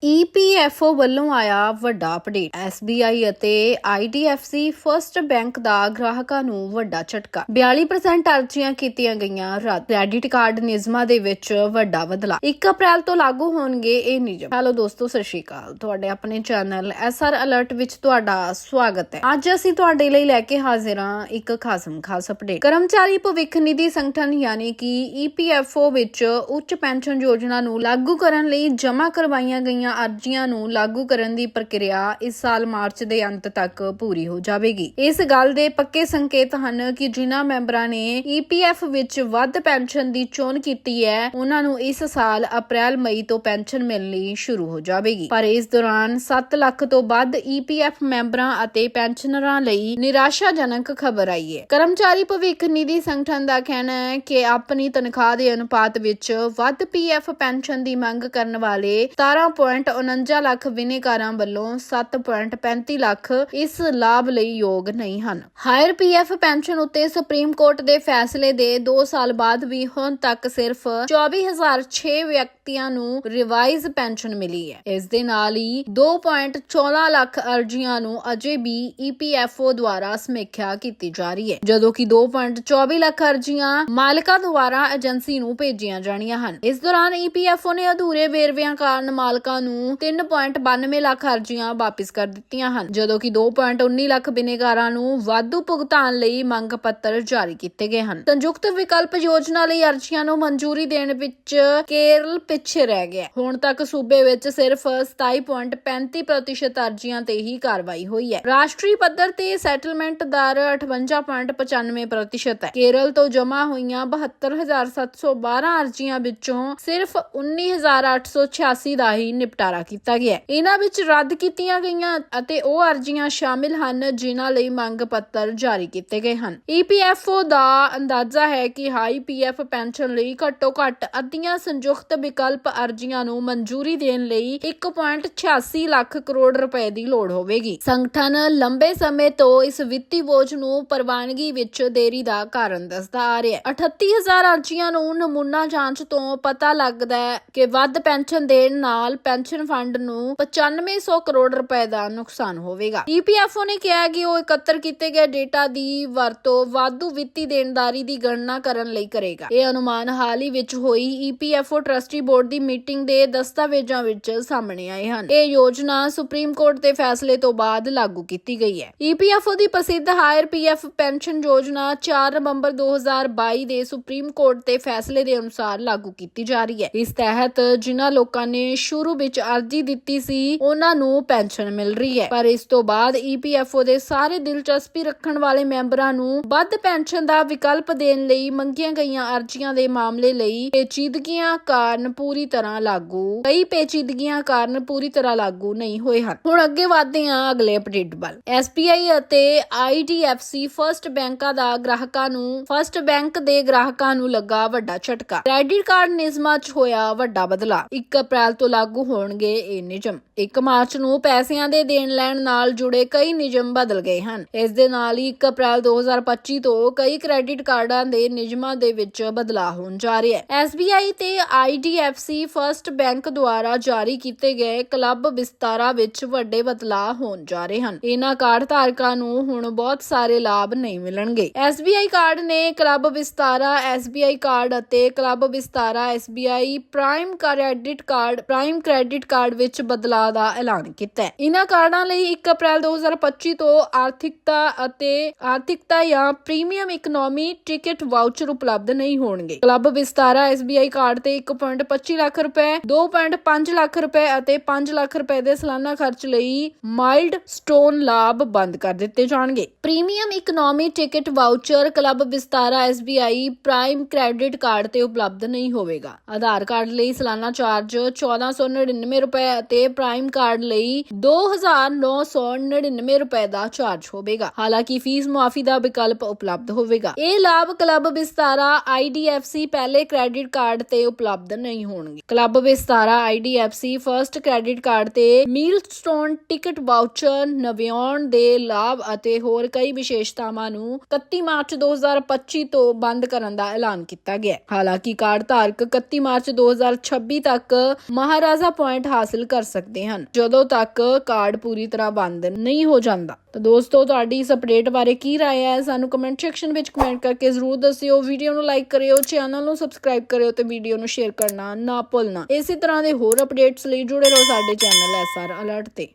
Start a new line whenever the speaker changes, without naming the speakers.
一臂。ਈਪੀਐਫਓ ਵੱਲੋਂ ਆਇਆ ਵੱਡਾ ਅਪਡੇਟ ਐਸਬੀਆਈ ਅਤੇ ਆਈਡੀਐਫਸੀ ਫਰਸਟ ਬੈਂਕ ਦਾ ਗ੍ਰਾਹਕਾਂ ਨੂੰ ਵੱਡਾ ਝਟਕਾ। 42% ਅਰਜ਼ੀਆਂ ਕੀਤੀਆਂ ਗਈਆਂ ਰੱਦ। ਕ੍ਰੈਡਿਟ ਕਾਰਡ ਨਿਯਮਾਂ ਦੇ ਵਿੱਚ ਵੱਡਾ ਬਦਲਾਅ। 1 ਅਪ੍ਰੈਲ ਤੋਂ ਲਾਗੂ ਹੋਣਗੇ ਇਹ ਨਿਯਮ। ਹੈਲੋ ਦੋਸਤੋ, ਸਤਿ ਸ਼੍ਰੀ ਅਕਾਲ। ਤੁਹਾਡੇ ਆਪਣੇ ਚੈਨਲ ਐਸਆਰ ਅਲਰਟ ਵਿੱਚ ਤੁਹਾਡਾ ਸਵਾਗਤ ਹੈ। ਅੱਜ ਅਸੀਂ ਤੁਹਾਡੇ ਲਈ ਲੈ ਕੇ ਹਾਜ਼ਰ ਹਾਂ ਇੱਕ ਖਾਸਮ ਖਾਸ ਅਪਡੇਟ ਕਰਮਚਾਰੀ ਭਵਿੱਖ ਨਿਧੀ ਸੰਗਠਨ ਯਾਨੀ ਕਿ ਈਪੀਐਫਓ ਵਿੱਚ ਉੱਚ ਪੈਨਸ਼ਨ ਯੋਜਨਾ ਨੂੰ ਲਾਗੂ ਕਰਨ ਲਈ ਜਮ੍ਹਾਂ ਕਰਵਾਈਆਂ ਗਈਆਂ ਅਰਜ਼ੀਆਂ ਨੂੰ ਲਾਗੂ ਕਰਨ ਦੀ ਪ੍ਰਕਿਰਿਆ ਇਸ ਸਾਲ ਮਾਰਚ ਦੇ ਅੰਤ ਤੱਕ ਪੂਰੀ ਹੋ ਜਾਵੇਗੀ। ਇਸ ਗੱਲ ਦੇ ਪੱਕੇ ਸੰਕੇਤ ਹਨ ਕਿ ਜਿਨ੍ਹਾਂ ਮੈਂਬਰਾਂ ਨੇ ਈਪੀਐਫ ਵਿੱਚ ਵੱਧ ਪੈਨਸ਼ਨ ਦੀ ਚੋਣ ਕੀਤੀ ਹੈ, ਉਹਨਾਂ ਨੂੰ ਇਸ ਸਾਲ ਅਪ੍ਰੈਲ, ਮਈ ਤੋਂ ਪੈਨਸ਼ਨ ਮਿਲਣੀ ਸ਼ੁਰੂ ਹੋ ਜਾਵੇਗੀ। ਪਰ ਇਸ ਦੌਰਾਨ 7 ਲੱਖ ਤੋਂ ਵੱਧ ਈਪੀਐਫ ਮੈਂਬਰਾਂ ਅਤੇ ਪੈਨਸ਼ਨਰਾਂ ਲਈ ਨਿਰਾਸ਼ਾਜਨਕ ਖਬਰ ਆਈ ਹੈ। ਕਰਮਚਾਰੀ ਭਵਿੱਖ ਨਿਧੀ ਸੰਗਠਨ ਦਾ ਕਹਿਣਾ ਹੈ ਕਿ ਆਪਣੀ ਤਨਖਾਹ ਦੇ ਅਨੁਪਾਤ ਵਿੱਚ ਵੱਧ ਪੀਐਫ ਪੈਨਸ਼ਨ ਦੀ ਮੰਗ ਕਰਨ ਵਾਲੇ 17.49 ਲੱਖ ਬਿਨੇਕਾਰਾਂ ਵੱਲੋਂ 7.35 ਲੱਖ ਇਸ ਲਾਭ ਲਈ ਯੋਗ ਨਹੀਂ ਹਨ। ਹਾਇਰ ਪੀਐਫ ਪੈਨਸ਼ਨ ਉੱਤੇ ਸੁਪਰੀਮ ਕੋਰਟ ਦੇ ਫੈਸਲੇ ਦੇ 2 ਸਾਲ ਬਾਅਦ ਵੀ ਹੁਣ ਤੱਕ ਸਿਰਫ 24006 ਵਿਅਕਤੀਆਂ ਨੂੰ ਰਿਵਾਈਜ਼ ਪੈਨਸ਼ਨ ਮਿਲੀ ਹੈ। ਇਸ ਦੇ ਨਾਲ ਹੀ 2.14 ਲੱਖ ਅਰਜ਼ੀਆਂ ਨੂੰ ਅਜੇ ਵੀ ਈਪੀਐਫਓ ਦੁਆਰਾ ਸਮੀਖਿਆ ਕੀਤੀ ਜਾ ਰਹੀ ਹੈ, ਜਦੋਂ ਕਿ 2.24 ਲੱਖ ਅਰਜ਼ੀਆਂ ਮਾਲਕਾਂ ਦੁਆਰਾ ਏਜੰਸੀ ਨੂੰ ਭੇਜੀਆਂ ਜਾਣੀਆਂ ਹਨ। ਇਸ ਦੌਰਾਨ ਈਪੀਐਫਓ ਨੇ ਅਧੂਰੇ ਵੇਰਵਿਆਂ ਕਾਰਨ ਮਾਲਕਾਂ ਨੂੰ 3.92 ਲੱਖ ਅਰਜ਼ੀਆਂ ਵਾਪਿਸ ਕਰ ਦਿੱਤੀਆਂ ਹਨ, ਜਦੋਂ ਕਿ 2.19 ਲੱਖ ਬਿਨੇਗਾਰਾਂ ਨੂੰ ਵਾਧੂ ਭੁਗਤਾਨ ਲਈ ਮੰਗ ਪੱਤਰ ਜਾਰੀ ਕੀਤੇ ਗਏ ਹਨ। ਸੰਯੁਕਤ ਵਿਕਲਪ ਯੋਜਨਾ ਲਈ ਅਰਜ਼ੀਆਂ ਨੂੰ ਮਨਜ਼ੂਰੀ ਦੇਣ ਵਿੱਚ ਕੇਰਲ ਪਿੱਛੇ ਰਹਿ ਗਿਆ। ਹੁਣ ਤੱਕ ਸੂਬੇ ਵਿੱਚ ਸਿਰਫ 27.35% ਅਰਜ਼ੀਆਂ ਤੇ ਹੀ ਕਾਰਵਾਈ ਹੋਈ ਹੈ। ਰਾਸ਼ਟਰੀ ਪੱਧਰ ਤੇ ਸੈਟਲਮੈਂਟ ਦਰ 58.95% ਹੈ। ਕੇਰਲ ਤੋਂ ਜਮ੍ਹਾਂ ਹੋਈਆਂ 72712 ਅਰਜ਼ੀਆਂ ਵਿੱਚੋਂ ਸਿਰਫ 19886 ਦਾ ਹੀ ਨਿਪਟਾਰਾ ਕੀਤਾ ਗਿਆ ਇਹਨਾਂ ਵਿੱਚ ਰੱਦ ਕੀਤੀਆਂ ਗਈਆਂ ਅਤੇ ਉਹ ਅਰਜ਼ੀਆਂ ਸ਼ਾਮਿਲ ਹਨ ਜਿਨ੍ਹਾਂ ਲਈ ਮੰਗ ਪੱਤਰ ਜਾਰੀ ਕੀਤੇ ਗਏ ਹਨ। ਈਪੀਐਫਓ ਦਾ ਅੰਦਾਜ਼ਾ ਹੈ ਕਿ ਹਾਈ ਪੀਐਫ ਪੈਨਸ਼ਨ ਲਈ ਘੱਟੋ ਘੱਟ ਅੱਧੀਆਂ ਸੰਯੁਕਤ ਵਿਕਲਪ ਅਰਜ਼ੀਆਂ ਨੂੰ ਮਨਜ਼ੂਰੀ ਦੇਣ ਲਈ 1.86 ਲੱਖ ਕਰੋੜ ਰੁਪਏ ਦੀ ਲੋੜ ਹੋਵੇਗੀ। ਸੰਗਠਨ ਲੰਬੇ ਸਮੇਂ ਤੋਂ ਇਸ ਵਿੱਤੀ ਬੋਝ ਨੂੰ ਪ੍ਰਵਾਨਗੀ ਵਿੱਚ ਦੇਰੀ ਦਾ ਕਾਰਨ ਦੱਸਦਾ ਆ ਰਿਹਾ ਹੈ। 38000 ਅਰਜ਼ੀਆਂ ਨੂੰ ਨਮੂਨਾ ਜਾਂਚ ਤੋਂ ਪਤਾ ਲੱਗਦਾ ਹੈ ਕਿ ਵੱਧ ਪੈਨਸ਼ਨ ਦੇਣ ਨਾਲ ਪੈਨਸ਼ਨ ਫੰਡ ਨੂੰ 9500 ਕਰੋੜ ਰੁਪਏ ਦਾ ਨੁਕਸਾਨ ਹੋਵੇਗਾ। ਈਪੀਐਫਓ ਨੇ ਕਿਹਾ ਕਿ ਉਹ ਇਕੱਤਰ ਕੀਤੇ ਗਏ ਡੇਟਾ ਦੀ ਵਰਤੋਂ ਵਾਧੂ ਵਿੱਤੀ ਦੇਣਦਾਰੀ ਦੀ ਗਣਨਾ ਕਰਨ ਲਈ ਕਰੇਗਾ। ਇਹ ਅਨੁਮਾਨ ਹਾਲ ਹੀ ਵਿੱਚ ਹੋਈ ਈਪੀਐਫਓ ਟਰਸਟੀ ਬੋਰਡ ਦੀ ਮੀਟਿੰਗ ਦੇ ਦਸਤਾਵੇਜ਼ਾਂ ਵਿੱਚ ਸਾਹਮਣੇ ਆਏ ਹਨ। ਇਹ ਯੋਜਨਾ ਸੁਪਰੀਮ ਕੋਰਟ ਦੇ ਫੈਸਲੇ ਤੋਂ ਬਾਅਦ ਲਾਗੂ ਕੀਤੀ ਗਈ ਹੈ। ਈਪੀਐਫਓ ਦੀ ਪ੍ਰਸਿੱਧ ਹਾਇਰ ਪੀਐਫ ਪੈਨਸ਼ਨ ਯੋਜਨਾ 4 ਨਵੰਬਰ 2022 ਦੇ ਸੁਪਰੀਮ ਕੋਰਟ ਦੇ ਫੈਸਲੇ ਦੇ ਅਨੁਸਾਰ ਲਾਗੂ ਕੀਤੀ ਜਾ ਰਹੀ ਹੈ। ਇਸ ਤਹਿਤ ਜਿਨ੍ਹਾਂ ਲੋਕਾਂ ਨੇ ਸ਼ੁਰੂ ਵਿੱਚ ਅਰਜ਼ੀ ਦਿੱਤੀ ਸੀ, ਉਹਨਾਂ ਨੂੰ ਪੈਨਸ਼ਨ ਮਿਲ ਰਹੀ ਹੈ। ਪਰ ਇਸ ਤੋਂ ਬਾਅਦ ਈਪੀਐਫਓ ਦੇ ਸਾਰੇ ਦਿਲਚਸਪੀ ਰੱਖਣ ਵਾਲੇ ਮੈਂਬਰਾਂ ਨੂੰ ਵੱਧ ਪੈਨਸ਼ਨ ਦਾ ਵਿਕਲਪ ਦੇਣ ਲਈ ਮੰਗੀਆਂ ਗਈਆਂ ਅਰਜ਼ੀਆਂ ਦੇ ਮਾਮਲੇ ਲਈ ਪੇਚੀਦਗੀਆਂ ਕਾਰਨ ਪੂਰੀ ਤਰ੍ਹਾਂ ਲਾਗੂ। ਕਈ ਪੇਚੀਦਗੀਆਂ ਕਾਰਨ ਪੂਰੀ ਤਰ੍ਹਾਂ ਲਾਗੂ ਨਹੀਂ ਹੋਏ ਹਨ। ਹੁਣ ਅੱਗੇ ਵਧਦੇ ਹਾਂ ਅਗਲੇ ਅਪਡੇਟ ਵੱਲ। ਐਸਬੀਆਈ ਅਤੇ ਆਈਡੀਐਫਸੀ ਫਰਸਟ ਬੈਂਕਾਂ ਦਾ ਗ੍ਰਾਹਕਾਂ ਨੂੰ, ਫਰਸਟ ਬੈਂਕ ਦੇ ਗ੍ਰਾਹਕਾਂ ਨੂੰ ਲੱਗਾ ਵੱਡਾ ਝਟਕਾ। ਕ੍ਰੈਡਿਟ ਕਾਰਡ ਨਿਯਮਾਂ 'ਚ ਹੋਇਆ ਵੱਡਾ ਬਦਲਾਅ। 1 ਅਪ੍ਰੈਲ ਤੋਂ ਲਾਗੂ ਹੋਣਗੇ ਇਹ ਨਿਯਮ। 1 ਮਾਰਚ ਨੂੰ ਪੈਸਿਆਂ ਦੇ ਦੇਣ ਲੈਣ ਨਾਲ ਜੁੜੇ ਕਈ ਨਿਯਮ ਬਦਲ ਗਏ ਹਨ। ਇਸ ਦੇ ਨਾਲ ਹੀ 1 ਅਪ੍ਰੈਲ 2025 ਤੋਂ ਕਈ ਕ੍ਰੈਡਿਟ ਕਾਰਡਾਂ ਦੇ ਨਿਯਮਾਂ ਦੇ ਵਿੱਚ ਬਦਲਾਅ ਹੋਣ ਜਾ ਰਿਹਾ ਹੈ। SBI ਤੇ IDFC ਫਰਸਟ ਬੈਂਕ ਦੁਆਰਾ ਜਾਰੀ ਕੀਤੇ ਗਏ ਕਲੱਬ ਵਿਸਤਾਰਾ ਵਿੱਚ ਵੱਡੇ ਬਦਲਾਅ ਹੋਣ ਜਾ ਰਹੇ ਹਨ। ਇਹਨਾਂ ਕਾਰਡ ਧਾਰਕਾਂ ਨੂੰ ਹੁਣ ਬਹੁਤ ਸਾਰੇ ਲਾਭ ਨਹੀਂ ਮਿਲਣਗੇ। SBI ਕਾਰਡ ਨੇ ਕਲੱਬ ਵਿਸਤਾਰਾ SBI ਕਾਰਡ ਅਤੇ club Vistara SBI prime credit card, prime credit card ਵਿੱਚ ਬਦਲਾਅ ਦਾ ਐਲਾਨ ਕੀਤਾ ਹੈ। ਇਹਨਾਂ ਕਾਰਡਾਂ ਲਈ 1 ਅਪ੍ਰੈਲ 2025 ਤੋਂ ਆਰਥਿਕਤਾ ਅਤੇ ਆਰਥਿਕਤਾ ਜਾਂ ਪ੍ਰੀਮੀਅਮ ਇਕਨੋਮੀ ਟਿਕਟ ਵਾਊਚਰ ਉਪਲਬਧ ਨਹੀਂ ਹੋਣਗੇ। ਕਲੱਬ ਵਿਸਤਾਰਾ SBI ਕਾਰਡ ਤੇ 1.25 ਲੱਖ ਰੁਪਏ 2.5 ਲੱਖ ਰੁਪਏ ਅਤੇ 5 ਲੱਖ ਰੁਪਏ ਦੇ ਸਾਲਾਨਾ ਖਰਚ ਲਈ ਮਾਈਲਡ ਸਟੋਨ ਲਾਭ ਬੰਦ ਕਰ ਦਿੱਤੇ ਜਾਣਗੇ। Premium economy ticket voucher club Vistara SBI prime credit card ਤੇ ਉਪਲਬਧ ਨਹੀਂ ਹੋਵੇਗਾ। ਆਧਾਰ ਕਾਰਡ ਲਈ ਸਾਲਾਨਾ ਚਾਰਜ 1499 ਰੁਪਏ ਅਤੇ ਪ੍ਰਾਈਮ ਕਾਰਡ ਲਈ 2999 ਰੁਪਏ ਦਾ ਚਾਰਜ ਹੋਵੇਗਾ। ਹਾਲਾਂਕਿ ਫੀਸ ਮੁਆਫੀ ਦਾ ਵਿਕਲਪ ਉਪਲਬਧ ਹੋਵੇਗਾ। ਇਹ ਲਾਭ ਕਲੱਬ ਵਿਸਤਾਰਾ IDFC ਪਹਿਲੇ ਕ੍ਰੈਡਿਟ ਕਾਰਡ ਤੇ ਉਪਲਬਧ ਨਹੀਂ ਹੋਣਗੇ। Club Vistara IDFC first credit card ਤੇ ਮੀਲਸਟੋਨ ਟਿਕਟ ਵਾਊਚਰ ਨਵਿਆਉਣ ਦੇ ਲਾਭ ਅਤੇ ਹੋਰ ਕਈ ਵਿਸ਼ੇਸ਼ਤਾਵਾਂ ਨੂੰ 31 ਮਾਰਚ 2025 ਤੋਂ ਬੰਦ ਕਰਨ ਦਾ ਐਲਾਨ ਕੀਤਾ ਗਿਆ। ਹਾਲਾਂਕਿ ਕਾਰਡ ਧਾਰਕ 31 ਮਾਰਚ 2026 ਤੱਕ ਮਹਾਰਾਜਾ ਪੁਆਇੰਟ ਹਾਸਲ ਕਰ ਸਕਦੇ ਹਨ ਜਦੋਂ ਤੱਕ ਕਾਰਡ ਪੂਰੀ ਤਰ੍ਹਾਂ ਬੰਦ ਨਹੀਂ ਹੋ ਜਾਂਦਾ ਤਾਂ ਦੋਸਤੋ ਤੁਹਾਡੀ ਇਸ ਅਪਡੇਟ ਬਾਰੇ ਕੀ رائے ਹੈ ਸਾਨੂੰ ਕਮੈਂਟ ਸੈਕਸ਼ਨ ਵਿੱਚ ਕਮੈਂਟ ਕਰਕੇ ਜ਼ਰੂਰ ਦੱਸਿਓ ਵੀਡੀਓ ਨੂੰ ਲਾਈਕ ਕਰਿਓ ਚੈਨਲ ਨੂੰ ਸਬਸਕ੍ਰਾਈਬ ਕਰਿਓ ਤੇ ਵੀਡੀਓ ਨੂੰ ਸ਼ੇਅਰ ਕਰਨਾ ਨਾ ਭੁੱਲਣਾ ਇਸੇ ਤਰ੍ਹਾਂ ਦੇ ਹੋਰ ਅਪਡੇਟਸ ਲਈ ਜੁੜੇ ਰਹੋ ਸਾਡੇ ਚੈਨਲ ਐਸਆਰ ਅਲਰਟ ਤੇ